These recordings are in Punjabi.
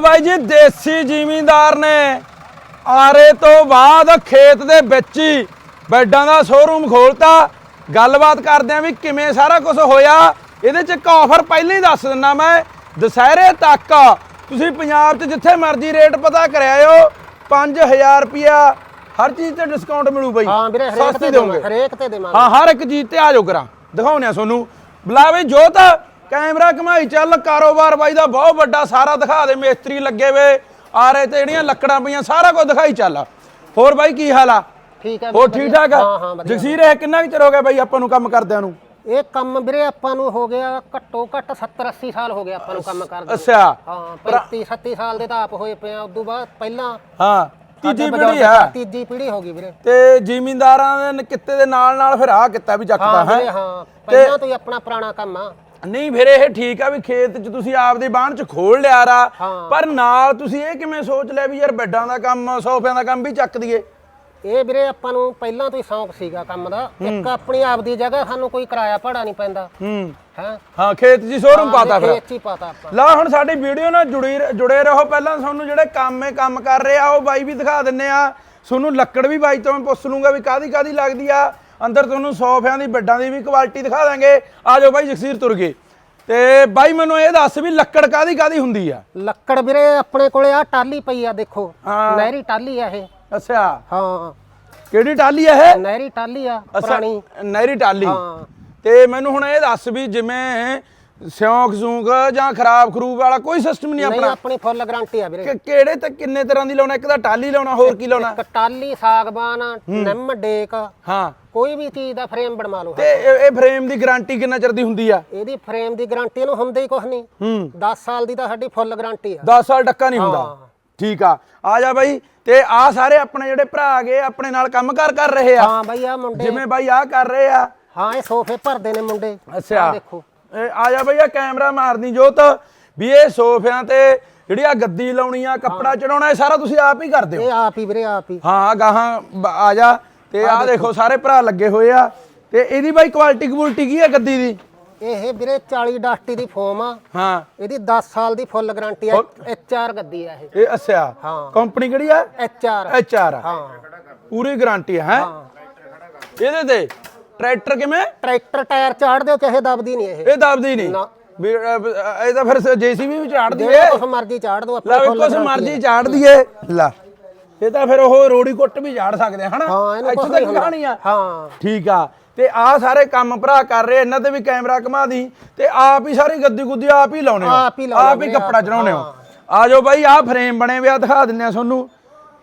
ਬਾਈ ਜੀ ਦੇਸੀ ਜ਼ਿਮੀਂਦਾਰ ਨੇ। ਆਰੇ ਤੋਂ ਬਾਅਦ ਖੇਤ ਦੇ ਵਿੱਚ ਹੀ ਬੈੱਡਾਂ ਦਾ ਸ਼ੋਰੂਮ ਖੋਲਤਾ। ਗੱਲਬਾਤ ਕਰਦੇ ਆਂ ਵੀ ਕਿਵੇਂ ਸਾਰਾ ਕੁਝ ਹੋਇਆ। ਇਹਦੇ ਚ ਇੱਕ ਆਫਰ ਪਹਿਲਾਂ ਹੀ ਦੱਸ ਦਿੰਨਾ ਮੈਂ। ਦੁਸਹਿਰੇ ਤੱਕ ਤੁਸੀਂ ਪੰਜਾਬ 'ਚ ਜਿੱਥੇ ਮਰਜ਼ੀ ਰੇਟ ਪਤਾ ਕਰਿਆਓ 5000 ਰੁਪਿਆ ਹਰ ਚੀਜ਼ ਤੇ ਡਿਸਕਾਊਂਟ ਮਿਲੂ ਬਾਈ। ਹਾਂ ਵੀਰੇ ਹਰੇਕ ਤੇ ਦੇਵਾਂਗੇ ਹਰੇਕ ਤੇ ਦੇਵਾਂਗੇ। ਹਾਂ ਹਰ ਇੱਕ ਚੀਜ਼ ਤੇ ਆ ਜਾਓ ਕਰਾਂ ਦਿਖਾਉਣੇ ਆ ਤੁਹਾਨੂੰ। ਬੁਲਾ ਬਈ ਜੋਤ। ਕੈਮਰਾ ਘਮਾਈ ਚੱਲ ਕਾਰੋਬਾਰ ਬਾਈ ਦਾ ਬਹੁਤ ਵੱਡਾ ਸਾਰਾ ਦਿਖਾ ਦੇ ਮਿਸਤਰੀ ਲੱਗੇ ਵੇ ਆ ਰਹੇ ਤੇ ਜਿਹੜੀਆਂ ਲੱਕੜਾਂ ਪਈਆਂ ਸਾਰਾ ਕੁਝ ਦਿਖਾਈ ਚੱਲ। ਹੋਰ ਬਾਈ ਕੀ ਹਾਲ ਆ? ਠੀਕ ਹੈ ਹੋਰ ਠੀਕ ਠਾਕ ਆ? ਜਗਸੀਰ ਇਹ ਕਿੰਨਾ ਕੁ ਚਿਰ ਹੋ ਗਿਆ ਬਾਈ ਆਪਾਂ ਨੂੰ ਕੰਮ ਕਰਦਿਆਂ ਨੂੰ? ਇਹ ਕੰਮ ਵੀਰੇ ਆਪਾਂ ਨੂੰ ਹੋ ਗਿਆ ਘੱਟੋ ਘੱਟ 70 80 ਸਾਲ ਹੋ ਗਏ ਆਪਾਂ ਨੂੰ ਕੰਮ ਕਰਦੇ ਅੱਛਾ। ਹਾਂ 35 37 ਸਾਲ ਦੇ ਤਾਂ ਆਪ ਹੋਏ ਪਏ ਆ ਉਦੋਂ ਬਾਅਦ ਪਹਿਲਾਂ ਹਾਂ ਤੀਜੀ ਪੀੜ੍ਹੀ ਆ ਤੀਜੀ ਪੀੜ੍ਹੀ ਹੋ ਗਈ ਵੀਰੇ। ਤੇ ਜ਼ਿਮੀਂਦਾਰਾਂ ਦੇ ਕਿੱਤੇ ਦੇ ਨਾਲ ਨਾਲ ਫਿਰ ਆ ਕਿੱਤਾ ਵੀ ਚੱਕਦਾ ਹਾਂ ਹਾਂ? ਪਹਿਲਾਂ ਤੋਂ ਹੀ ਆਪਣਾ ਪੁਰਾਣਾ ਕੰਮ ਆ। ਨਹੀਂ ਫਿਰ ਇਹ ਠੀਕ ਆ ਵੀ ਖੇਤ 'ਚ ਤੁਸੀਂ ਆਪਦੀ ਬਾਣ 'ਚ ਖੋਲ ਲਿਆ ਰਾ। ਪਰ ਨਾਲ ਤੁਸੀਂ ਇਹ ਕਿਵੇਂ ਸੋਚ ਲਿਆ ਵੀ ਯਾਰ ਬੈੱਡਾਂ ਦਾ ਕੰਮ ਸੋਫਿਆਂ ਦਾ ਕੰਮ ਵੀ ਚੱਕ ਦਈਏ? ਇਹ ਵੀਰੇ ਆਪਾਂ ਨੂੰ ਪਹਿਲਾਂ ਤੋਂ ਹੀ ਸ਼ੌਂਕ ਸੀਗਾ ਕੰਮ ਦਾ। ਇੱਕ ਆਪਣੀ ਆਪਦੀ ਜਗ੍ਹਾ ਸਾਨੂੰ ਕੋਈ ਕਿਰਾਇਆ ਭਾੜਾ ਨਹੀਂ ਪੈਂਦਾ। ਹੂੰ। ਹੈ? ਹਾਂ ਖੇਤ ਹੀ ਸ਼ੋਰੂਮ ਪਾਤਾ ਫਿਰ। ਖੇਤ ਹੀ ਪਾਤਾ ਆਪਾਂ। ਲਾ ਹੁਣ ਸਾਡੀ ਵੀਡੀਓ ਨਾਲ ਜੁੜੀ ਜੁੜੇ ਰਹੋ ਪਹਿਲਾਂ ਤੁਹਾਨੂੰ ਜਿਹੜੇ ਕੰਮ ਕੰਮ ਕਰ ਰਹੇ ਆ ਉਹ ਬਾਈ ਵੀ ਦਿਖਾ ਦਿੰਨੇ ਆ। ਤੁਹਾਨੂੰ ਲੱਕੜ ਵੀ ਬਾਈ ਤੋਂ ਮੈਂ ਪੁੱਛ ਲੂੰਗਾ ਵੀ ਕਾਦੀ ਕਾਦੀ ਲੱਗਦੀ ਆ। ਅੰਦਰ ਤੁਹਾਨੂੰ ਸੋਫਿਆਂ ਦੀ ਬੈੱਡਾਂ ਦੀ ਵੀ ਕੁਆਲਿਟੀ ਦਿਖਾ ਦਾਂਗੇ। ਆ ਜਾਓ ਬਾਈ ਜਗਸੀਰ ਤੁਰ ਗਏ ਤੇ ਬਾਈ ਮੈਨੂੰ ਇਹ ਦੱਸ ਵੀ ਲੱਕੜ ਕਾਦੀ ਕਾਦੀ ਹੁੰਦੀ ਆ? ਲੱਕੜ ਵੀਰੇ ਆਪਣੇ ਕੋਲੇ ਆ ਟਾਲੀ ਪਈ ਆ ਦੇਖੋ। ਹਾਂ। ਨਹਿਰੀ ਟਾਲੀ ਆ ਇਹ। ਅੱਛਾ। ਹਾਂ। ਕਿਹੜੀ ਟਾਲੀ ਆ ਇਹ? ਨਹਿਰੀ ਟਾਲੀ ਆ ਪੁਰਾਣੀ। ਨਹਿਰੀ ਟਾਲੀ ਹਾਂ। ਤੇ ਮੈਨੂੰ ਹੁਣ ਇਹ ਦੱਸ ਵੀ ਜਿਵੇਂ ਸਿਉਂਕ ਸੂੰਕ ਜਾਂ ਖਰਾਬ ਖਰੂਬ ਵਾਲਾ ਕੋਈ ਸਿਸਟਮ ਨਹੀਂ ਨਹੀਂ ਆਪਣਾ। ਆਪਣੀ ਫੁੱਲ ਗਾਰੰਟੀ ਆ ਵੀਰੇ। ਕਿ ਕਿਹੜੇ ਤੇ ਕਿੰਨੇ ਤਰ੍ਹਾਂ ਦੀ ਲਾਉਣਾ ਇੱਕ ਤਾਂ ਟਾਲੀ ਲਾਉਣਾ ਹੋਰ ਕੀ ਲਾਉਣਾ? ਇੱਕ ਟਾਲੀ ਸਾਗਬਾਨ ਨਿੰਮ ਡੇਕ ਹਾਂ। ਕੋਈ ਵੀ ਚੀਜ਼ ਦਾ ਫਰੇਮ ਬਣਵਾ ਲਓ ਤੇ ਇਹ ਇਹ ਫਰੇਮ ਦੀ ਗਾਰੰਟੀ ਕਿੰਨਾ ਚਿਰ ਦੀ ਹੁੰਦੀ ਆ? ਇਹਦੀ ਫਰੇਮ ਦੀ ਗਾਰੰਟੀ ਇਹਨੂੰ ਹੁੰਦੇ ਹੀ ਕੁਝ ਨਹੀਂ। ਹੂੰ। 10 ਸਾਲ ਦੀ ਤਾਂ ਸਾਡੀ ਫੁੱਲ ਗਾਰੰਟੀ ਆ। 10 ਸਾਲ ਟੱਕਾ ਨਹੀਂ ਹੁੰਦਾ। ਠੀਕ ਆ। ਆ ਜਾ ਬਾਈ। ਤੇ ਆ ਸਾਰੇ ਆਪਣੇ ਜਿਹੜੇ ਭਰਾ ਗਏ ਆਪਣੇ ਨਾਲ ਕੰਮ ਕਾਰ ਕਰ ਰਹੇ ਆ। ਹਾਂ ਬਾਈ ਆ ਮੁੰਡੇ। ਜਿਵੇਂ ਬਾਈ ਆ ਕਰ ਰਹੇ ਆ। ਹਾਂ ਇਹ ਸੋਫੇ ਭਰਦੇ ਨੇ ਮੁੰਡੇ। ਅੱਛਾ। ਦੇਖੋ। ਆ ਜਾ ਬਈ ਆ ਕੈਮਰਾ ਮਾਰਨੀ ਜੋਤ। ਵੀ ਇਹ ਸੋਫਿਆਂ ਤੇ ਜਿਹੜੀ ਆ ਗੱਦੀ ਲਾਉਣੀ ਆ ਕੱਪੜਾ ਚੜਾਉਣਾ ਇਹ ਸਾਰਾ ਤੁਸੀਂ ਆਪ ਹੀ ਕਰਦੇ ਹੋ ਇਹ ਆਪ ਹੀ ਵੀਰੇ ਆਪ ਹੀ। ਹਾਂ ਗਾਹਾਂ ਆ ਜਾ। ਤੇ ਆ ਦੇਖੋ। ਸਾਰੇ ਭਰਾ ਲੱਗੇ ਹੋਏ ਆ। ਤੇ ਇਹਦੀ ਬਾਈ ਕੁਆਲਿਟੀ ਕੁਆਲਿਟੀ ਕੀ ਆ ਗੱਦੀ ਦੀ? ਇਹ ਵੀਰੇ 40 ਡਾਸਟੀ ਦੀ ਫੋਮ ਆ। ਹਾਂ। ਇਹਦੀ 10 ਸਾਲ ਦੀ ਫੁੱਲ ਗਾਰੰਟੀ ਆ। ਐਚ ਆਰ ਗੱਦੀ ਆ ਇਹ। ਇਹ ਅੱਛਾ। ਹਾਂ। ਕੰਪਨੀ ਕਿਹੜੀ ਆ? ਐਚ ਆਰ ਐਚ ਆਰ ਹਾਂ। ਪੂਰੀ ਗਾਰੰਟੀ ਹੈ? ਹਾਂ। ਇਹਦੇ ਤੇ ਟਰੈਕਟਰ ਕਿਵੇਂ? ਟਰੈਕਟਰ ਟਾਇਰ ਚਾੜ ਦਿਓ ਚਾਹੇ ਦਬਦੀ ਨਹੀਂ ਇਹ। ਇਹ ਦਬਦੀ ਨਹੀਂ। ਨਾ। ਵੀ ਇਹ ਤਾਂ ਫਿਰ ਜੀਸੀਬੀ ਵੀ ਚਾੜਦੀ ਏ ਜਿਹੜਾ ਕੁਛ ਮਰਜ਼ੀ ਚਾੜ ਦਿਓ ਲੈ ਵੀ ਕੁਛ ਮਰਜ਼ੀ ਚਾੜ ਦਈਏ। ਲੈ। ਇਹ ਤਾਂ ਫਿਰ ਉਹ ਰੋੜੀ ਕੁੱਟ ਵੀ ਝਾੜ ਸਕਦੇ ਆ, ਹਨਾ? ਹਾਂ ਇਹਨੂੰ ਇੱਥੋਂ ਤੱਕ ਨਹੀਂ ਕਹਾਣੀ ਆ। ਹਾਂ। ਠੀਕ ਆ। ਤੇ ਆ ਸਾਰੇ ਕੰਮ ਭਰਾ ਕਰ ਰਹੇ ਇਹਨਾਂ ਤੇ ਵੀ ਕੈਮਰਾ ਘੁਮਾ ਦੀ। ਤੇ ਆਪ ਹੀ ਸਾਰੀ ਗੱਦੀ ਗੁੱਦੀ ਆਪ ਹੀ ਲਾਉਣੇ ਹੋ। ਆਪ ਹੀ ਆਪ ਹੀ ਕੱਪੜਾ ਚੜਾਉਣੇ ਹੋ। ਆ ਜਾਓ ਬਾਈ ਆ ਫਰੇਮ ਬਣੇ ਵਿਆ ਦਿਖਾ ਦਿੰਨੇ ਆ ਤੁਹਾਨੂੰ।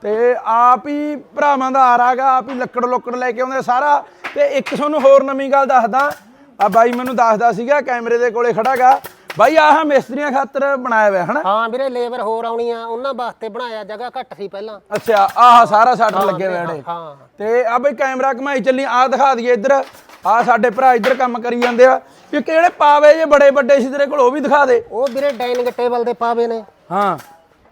ਤੇ ਆਪ ਹੀ ਭਰਾਵਾਂ ਦਾ ਆਰਾਗਾ ਆਪ ਹੀ ਲੱਕੜ ਲੁੱਕੜ ਲੈ ਕੇ ਆਉਂਦੇ ਸਾਰਾ। ਤੇ ਇੱਕ ਤੁਹਾਨੂੰ ਹੋਰ ਨਵੀਂ ਗੱਲ ਦੱਸਦਾ। ਆ ਬਾਈ ਮੈਨੂੰ ਦੱਸਦਾ ਸੀਗਾ ਕੈਮਰੇ ਦੇ ਕੋਲੇ ਖੜਾਗਾ ਬਾਈ ਆਹ ਮਿਸਤਰੀਆਂ ਖਾਤਰ ਬਣਾਇਆ ਹੋਇਆ ਹਨਾ? ਹਾਂ ਵੀਰੇ ਲੇਬਰ ਹੋਰ ਆਉਣੀ ਆ ਉਹਨਾਂ ਵਾਸਤੇ ਬਣਾਇਆ ਜਗ੍ਹਾ ਘੱਟ ਸੀ ਪਹਿਲਾਂ। ਅੱਛਾ ਆਹ ਸਾਰਾ ਸੱਟ ਲੱਗੇ ਨੇ। ਹਾਂ। ਤੇ ਆ ਬਈ ਕੈਮਰਾ ਘਮਾਈ ਚੱਲੀ ਆ ਦਿਖਾ ਦਈਏ ਇੱਧਰ। ਆ ਸਾਡੇ ਭਰਾ ਇੱਧਰ ਕੰਮ ਕਰੀ ਜਾਂਦੇ ਆ। ਵੀ ਕਿਹੜੇ ਪਾਵੇ ਜੇ ਬੜੇ ਵੱਡੇ ਸੀ ਤੇਰੇ ਕੋਲ ਉਹ ਵੀ ਦਿਖਾ ਦੇ। ਉਹ ਵੀਰੇ ਡਾਈਨਿੰਗ ਟੇਬਲ ਦੇ ਪਾਵੇ ਨੇ। ਹਾਂ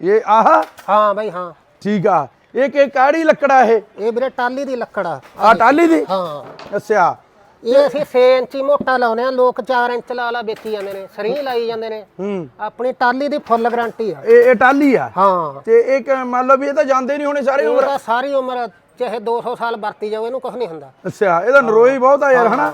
ਇਹ ਆਹ? ਹਾਂ ਬਾਈ ਹਾਂ। ਠੀਕ ਆ। ਇਹ ਕਿ ਕਾੜੀ ਲੱਕੜਾ ਇਹ। ਇਹ ਵੀਰੇ ਟਾਲੀ ਦੀ ਲੱਕੜ ਆ। ਆ ਟਾਲੀ ਦੀ? ਹਾਂ। ਅੱਛਾ। ਇਹ ਅਸੀਂ 6 ਇੰਚੀ ਮੋਟਾ ਲਾਉਨੇ ਆ ਲੋਕ 4 ਇੰਚ ਲਾ ਲਾ ਵੇਚੀ ਜਾਂਦੇ ਨੇ ਸਰੀ ਲਾਈ ਜਾਂਦੇ ਨੇ। ਹੂੰ। ਆਪਣੀ ਟਾਲੀ ਦੀ ਫੁੱਲ ਗਾਰੰਟੀ ਆ। ਇਹ ਇਹ ਟਾਲੀ ਆ? ਹਾਂ। ਤੇ ਇਹ ਕ- ਮੰਨ ਲਓ ਵੀ ਇਹ ਤਾਂ ਜਾਂਦੇ ਨਹੀਂ ਹੋਣੇ ਸਾਰੇ ਉਮਰ? ਤਾਂ ਸਾਰੀ ਉਮਰ ਚਾਹੇ 200 ਸਾਲ ਵਰਤੀ ਜਾਵੇ ਇਹਨੂੰ ਕੁਝ ਨਹੀਂ ਹੁੰਦਾ। ਅੱਛਾ ਇਹਦਾ ਨਰੋਈ ਬਹੁਤ ਆ ਯਾਰ ਹਨਾ?